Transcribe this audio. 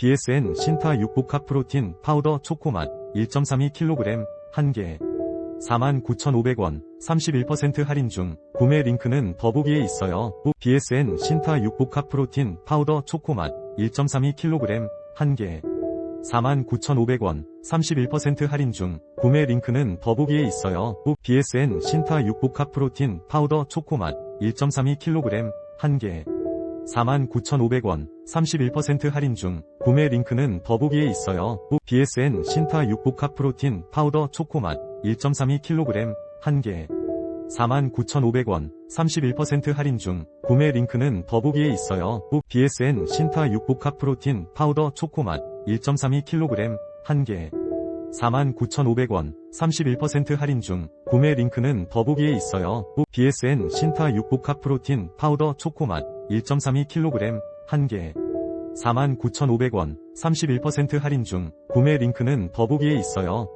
BSN 신타 육복합 프로틴 파우더 초코맛 1.32kg 1개 49,500원 31% 할인 중 구매 링크는 더보기에 있어요. BSN 신타 육복합 프로틴 파우더 초코맛 1.32kg 1개 49,500원 31% 할인 중 구매 링크는 더보기에 있어요. BSN 신타 육복합 프로틴 파우더 초코맛 1.32kg 1개 49,500원 31% 할인 중 구매 링크는 더보기에 있어요. BSN 신타 육복합 프로틴 파우더 초코맛 1.32kg 1개 49,500원 31% 할인 중 구매 링크는 더보기에 있어요. BSN 신타 육복합 프로틴 파우더 초코맛 1.32kg 1개 49,500원 31% 할인 중 구매 링크는 더보기에 있어요. BSN 신타 육복합 프로틴 파우더 초코맛 1.32kg 1개 49,500원 31% 할인 중 구매 링크는 더보기에 있어요.